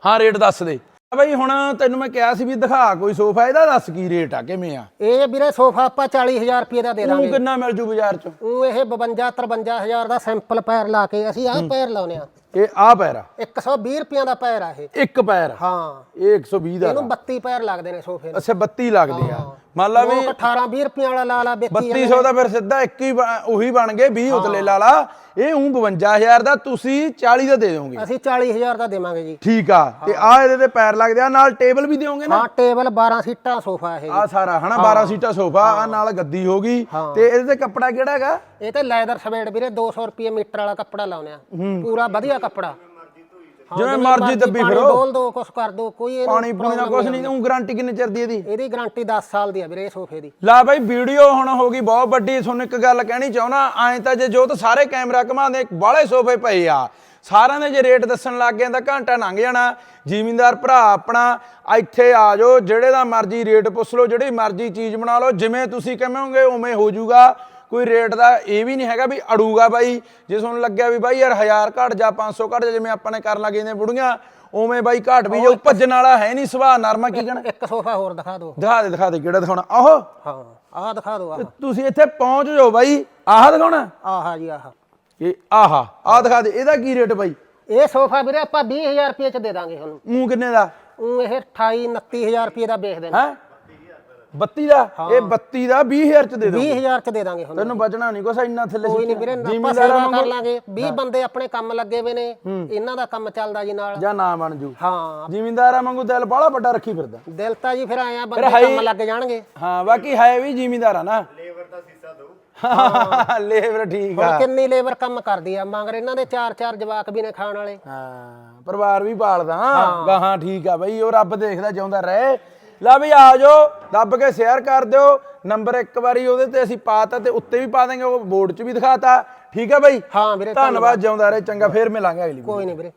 ਹਾਂ ਰੇਟ ਦੱਸ ਦੇ। ਬਾਈ ਹੁਣ ਤੈਨੂੰ ਮੈਂ ਕਿਹਾ ਸੀ ਵੀ ਦਿਖਾ ਕੋਈ ਸੋਫਾ ਇਹਦਾ ਦੱਸ ਕੀ ਰੇਟ ਆ ਕਿਵੇਂ ਆ? ਇਹ ਵੀਰੇ ਸੋਫਾ ਆਪਾਂ 40000 ਰੁਪਏ ਦਾ ਦੇ ਦਾਂਗੇ। ਕਿੰਨਾ ਮਿਲ ਜੂ ਬਾਜ਼ਾਰ ਚ? ਉਹ ਇਹ 52 53000 ਦਾ ਸੈਂਪਲ ਪੈਰ ਲਾ ਕੇ ਅਸੀਂ ਆਹ ਪੈਰ ਲਾਉਨੇ ਆ ਇਹ ਆ ਪੈਰ ਆ। 120 ਰੁਪਈਆਂ ਦਾ ਪੈਰ ਆ ਇਹ। ਇੱਕ ਪੈਰ ਆ। ਹਾਂ। ਇਹ 120 ਦਾ ਇਹਨੂੰ 32 ਪੈਰ ਲੱਗਦੇ ਨੇ ਸੋਫੇ ਨੂੰ ਅੱਛਾ 32 ਲੱਗਦੇ ਆ। ਮੰਨ ਲਾ ਵੀ ਲੋਕ 18 20 ਰੁਪਈਆਂ ਵਾਲਾ ਲਾ ਲਾ ਵੇਚੀ 3200 ਦਾ ਫਿਰ ਸਿੱਧਾ ਇੱਕ ਹੀ ਬ- ਉਹੀ ਬਣ ਗਏ 20 ਉਤਲੇ ਲਾਲਾ ਇਹ ਉਂ 52000 ਦਾ ਤੁਸੀਂ 40 ਦਾ ਦੇ ਦੋਗੇ ਅਸੀਂ 40000 ਦਾ ਦੇਵਾਂਗੇ ਜੀ। ਠੀਕ ਆ। ਤੇ ਆ ਇਹਦੇ ਤੇ ਪੈਰ ਲੱਗਦੇ ਆ ਨਾਲ ਟੇਬਲ ਵੀ ਦਿਓਗੇ ਨਾ? ਹਾਂ ਟੇਬਲ 12 ਸੀਟਾਂ ਸੋਫਾ ਇਹ। ਆ ਸਾਰਾ ਹਨਾ? 12 ਸੀਟਾਂ ਸੋਫਾ ਆ ਨਾਲ ਗੱਦੀ ਹੋ ਗਈ। ਤੇ ਇਹਦੇ ਤੇ ਕੱਪੜਾ ਕਿਹੜਾ ਹੈਗਾ? ਇਹ ਤੇ ਲੈਦਰ ਸਵੇੜ ਵੀਰੇ 200 ਰੁਪਏ ਮੀਟਰ ਵਾਲਾ ਕੱਪੜਾ ਲਾਉਨੇ ਆ। ਪੂਰਾ ਵਧੀਆ ਕੱਪੜਾ। ਹਾਂ, ਜਿਵੇਂ ਮਰਜ਼ੀ ਦੱਬੀ ਪਾਣੀ ਫਿਰੋ। ਡੋਲ ਦੋ ਕੁਛ ਕਰ ਦੋ ਕੋਈ ਇਹਨੂੰ ਪਾਣੀ ਪੂਣੀ ਦਾ ਕੁਝ ਨਹੀਂ ਉਹ ਗਾਰੰਟੀ ਕਿੰਨੇ ਚਿਰ ਦੀ ਇਹਦੀ? ਇਹਦੀ ਗਾਰੰਟੀ 10 ਸਾਲ ਦੀ ਆ ਵੀਰੇ ਇਹ ਸੋਫੇ ਦੀ। ਲਾ ਬਾਈ ਵੀਡੀਓ ਹੁਣ ਹੋ ਗਈ ਬਹੁਤ ਵੱਡੀ ਤੁਹਾਨੂੰ ਇੱਕ ਗੱਲ ਕਹਿਣੀ ਚਾਹੁੰਦਾ ਐਂ ਤਾਂ ਜੇ ਜੋ ਤਾਂ ਸਾਰੇ ਕੈਮਰਾ ਘਮਾਉਂਦੇ ਬਾਹਲੇ ਸੋਫੇ ਪਏ ਆ। ਸਾਰਿਆਂ ਦੇ ਜੇ ਰੇਟ ਦੱਸਣ ਲੱਗ ਗਏ ਤਾਂ ਘੰਟਾ ਲੰਘ ਜਾਣਾ। ਜ਼ਿਮੀਂਦਾਰ ਭਰਾ ਆਪਣਾ ਇੱਥੇ ਆ ਜਾਓ ਜਿਹੜੇ ਦਾ ਮਰਜ਼ੀ ਰੇਟ ਪੁੱਛ ਲਓ ਜਿਹੜੀ ਮਰਜ਼ੀ ਚੀਜ਼ ਬਣਾ ਲਓ ਜਿਵੇਂ ਤੁਸੀਂ ਕਹੋਗੇ ਉਵੇਂ ਹੋ ਜਾਊਗਾ। ਕੋਈ ਰੇਟ ਦਾ ਇਹ ਵੀ ਨਹੀਂ ਹੈਗਾ ਵੀ ਅੜੂਗਾ ਬਾਈ। ਜੇ ਤੁਹਾਨੂੰ ਲੱਗਿਆ ਵੀ ਬਾਈ ਯਾਰ 1000 ਘੱਟ ਜਾ 500 ਘੱਟ ਜਾ ਜਿਵੇਂ ਆਪਾਂ ਨੇ ਕਰਨ ਲੱਗੇ ਨੇ ਬੁੜੀਆਂ ਉਵੇਂ ਬਾਈ ਘੱਟ ਵੀ ਜਾਊ। ਭੱਜਣ ਵਾਲਾ ਹੈ ਨਹੀਂ ਸੁਭਾਅ ਨਰਮਾ ਕੀ ਕਹਿਣਾ? ਇੱਕ ਸੋਫਾ ਹੋਰ ਦਿਖਾ ਦਿਓ। ਦਿਖਾ ਦੇ ਦਿਖਾ ਦੇ ਕਿਹੜਾ ਦਿਖਾਉਣਾ। ਆਹੋ। ਹਾਂ ਆਹ ਦਿਖਾ ਦਿਓ ਆਹ। ਤੁਸੀਂ ਇੱਥੇ ਪਹੁੰਚ ਜਾਓ ਬਾਈ। ਆਹ ਦਿਖਾਉਣਾ। ਆਹ ਜੀ ਆਹ। ਇਹ ਆਹਾ ਆਹ ਦਿਖਾ ਦੇ। ਇਹਦਾ ਕੀ ਰੇਟ ਬਾਈ? ਇਹ ਸੋਫਾ ਵੀਰੇ ਆਪਾਂ 20000 ਰੁਪਏ ਚ ਦੇ ਦਾਂਗੇ ਤੁਹਾਨੂੰ। ਮੂੰਹ ਕਿੰਨੇ ਦਾ? ਉਹ ਇਹ 28 29000 ਰੁਪਏ ਦਾ ਵੇਚਦੇ ਨੇ। ਹੈ? 32 ਦਾ? ਇਹ 32 ਦਾ 20000 ਚ ਦੇ ਦੋ 20000 ਚ ਦੇ ਦਾਂਗੇ ਤੁਹਾਨੂੰ ਤੈਨੂੰ ਬਚਣਾ ਨਹੀਂ ਕੁਛ ਇੰਨਾ ਥੱਲੇ ਕੋਈ ਨਹੀਂ ਵੀਰੇ ਆਪਾਂ ਜ਼ਿਮੀਂਦਾਰਾਂ ਸੇਵਾ ਕਰ ਲਾਂਗੇ। 20 ਬੰਦੇ ਆਪਣੇ ਕੰਮ ਲੱਗੇ ਹੋਏ ਨੇ। ਇਹਨਾਂ ਦਾ ਕੰਮ ਚੱਲਦਾ ਜੀ ਨਾਲ। ਜਾਂ ਨਾ ਬਣ ਜੂ। ਹਾਂ। ਜ਼ਿਮੀਂਦਾਰਾਂ ਵਾਂਗੂ ਦਿਲ ਬਾਹਲਾ ਵੱਡਾ ਰੱਖੀ ਫਿਰਦਾ। ਦਿਲ ਤਾਂ ਜੀ ਫਿਰ ਆਇਆ ਬੰਦੇ ਕੰਮ ਲੱਗ ਜਾਣਗੇ। ਹਾਂ ਬਾਕੀ ਹੈ ਵੀ ਜ਼ਿਮੀਂਦਾਰ ਆ ਨਾ। ਲੇਬਰ ਠੀਕ ਹੁਣ ਆ ਕਿੰਨੀ ਲੇਬਰ ਕੰਮ ਕਰਦੀ ਆ ਮਗਰ ਇਹਨਾਂ ਦੇ ਚਾਰ ਚਾਰ ਜਵਾਕ ਵੀ ਨੇ ਖਾਣ ਵਾਲੇ। ਹਾਂ ਪਰਿਵਾਰ ਵੀ ਪਾਲਦਾ। ਗਾਹਾਂ ਠੀਕ ਆ ਬਈ ਉਹ ਰੱਬ ਦੇਖਦਾ ਚਾਹੁੰਦਾ ਰਹੇ। ਲੈ ਬਈ ਆ ਜਾਓ ਦੱਬ ਕੇ ਸ਼ੇਅਰ ਕਰ ਦਿਓ। ਨੰਬਰ ਇੱਕ ਵਾਰੀ ਉਹਦੇ ਤੇ ਅਸੀਂ ਪਾਤਾ ਤੇ ਉੱਤੇ ਵੀ ਪਾ ਦਾਂਗੇ ਉਹ ਬੋਰਡ 'ਚ ਵੀ ਦਿਖਾਤਾ ਠੀਕ ਆ ਬਈ? ਹਾਂ ਵੀਰੇ ਧੰਨਵਾਦ। ਜਿਉਂਦਾ ਰਹੇ ਚੰਗਾ ਫੇਰ ਮਿਲਾਂਗੇ ਅਗਲੀ ਵਾਰ। ਕੋਈ ਨਹੀਂ ਵੀਰੇ।